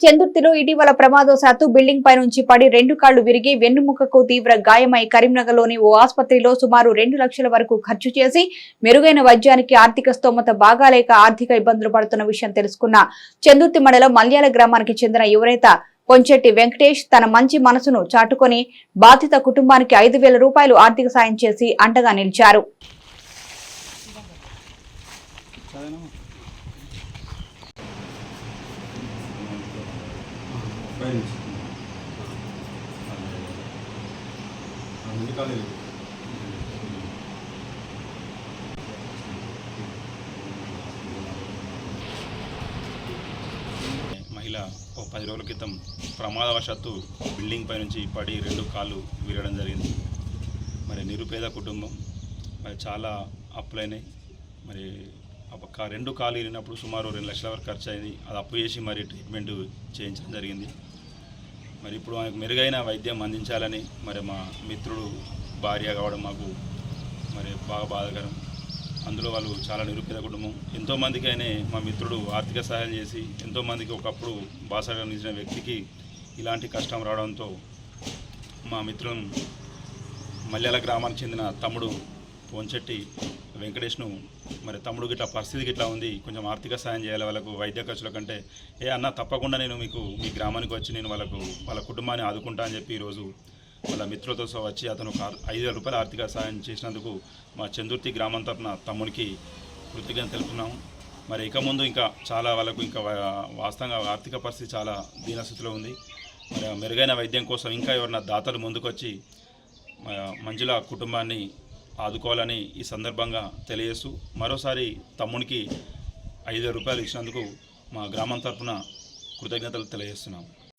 చందుర్తిలో ఇటీవల ప్రమాదవశాత్తు బిల్డింగ్ పై నుంచి పడి రెండు కాళ్ళు విరిగి వెన్నుముకకు తీవ్ర గాయమై కరీంనగర్లోని ఓ ఆసుపత్రిలో సుమారు రెండు లక్షల వరకు ఖర్చు చేసి మెరుగైన వైద్యానికి ఆర్థిక స్తోమత బాగాలేక ఆర్థిక ఇబ్బందులు పడుతున్న విషయం తెలుసుకున్న చందుర్తి మండలం మల్యాల గ్రామానికి చెందిన యువనేత పొంచెట్టి వెంకటేష్ తన మంచి మనసును చాటుకొని బాధిత కుటుంబానికి ఐదు వేల రూపాయలు ఆర్థిక సాయం చేసి అండగా నిలిచారు. మహిళ ఒక పది రోజుల క్రితం ప్రమాదవశాత్తు బిల్డింగ్ పై నుంచి పడి రెండు కాళ్ళు విరగడం జరిగింది. మరి నిరుపేద కుటుంబం మరి చాలా అప్పులైనాయి. మరి రెండు కాళ్ళు ఇరిగినప్పుడు సుమారు రెండు లక్షల వరకు ఖర్చు అయింది. అది అప్పు చేసి మరి ట్రీట్మెంట్ చేయించడం జరిగింది. మరి ఇప్పుడు ఆయనకు మెరుగైన వైద్యం అందించాలని మరి మా మిత్రుడు భార్య కావడం మాకు మరి బాగా బాధాకరం. అందులో వాళ్ళు చాలా నిరుపేద కుటుంబం. ఎంతోమందికి ఆయన మా మిత్రుడు ఆర్థిక సహాయం చేసి ఎంతోమందికి ఒకప్పుడు బాసగా నిలిచిన వ్యక్తికి ఇలాంటి కష్టం రావడంతో మా మిత్రుడు మల్యాల గ్రామానికి చెందిన తమ్ముడు పొంచెట్టి వెంకటేష్ను మరి తమ్ముడు గిట్లా పరిస్థితి గిట్లా ఉంది కొంచెం ఆర్థిక సాయం చేయాలి వాళ్ళకు వైద్య ఖర్చుల కంటే. ఏ అన్న తప్పకుండా నేను మీకు మీ గ్రామానికి వచ్చి నేను వాళ్ళకు వాళ్ళ కుటుంబాన్ని ఆదుకుంటా అని చెప్పి ఈరోజు వాళ్ళ మిత్రులతో సహా వచ్చి అతను ఒక ఐదు వేల రూపాయల ఆర్థిక సాయం చేసినందుకు మా చందుర్తి గ్రామం తరపున తమ్మునికి కృతజ్ఞత తెలుపుతున్నాము మరి ఇక ముందు ఇంకా చాలా వాళ్ళకు ఇంకా వాస్తవంగా ఆర్థిక పరిస్థితి చాలా దీనస్థితిలో ఉంది. మరి మెరుగైన వైద్యం కోసం ఇంకా ఎవరైనా దాతలు ముందుకొచ్చి మంజుల కుటుంబాన్ని ఆదుకోవాలని ఈ సందర్భంగా తెలియజేస్తూ మరోసారి తమ్మునికి ఐదు రూపాయలు ఇచ్చినందుకు మా గ్రామం తరఫున కృతజ్ఞతలు తెలియజేస్తున్నాము.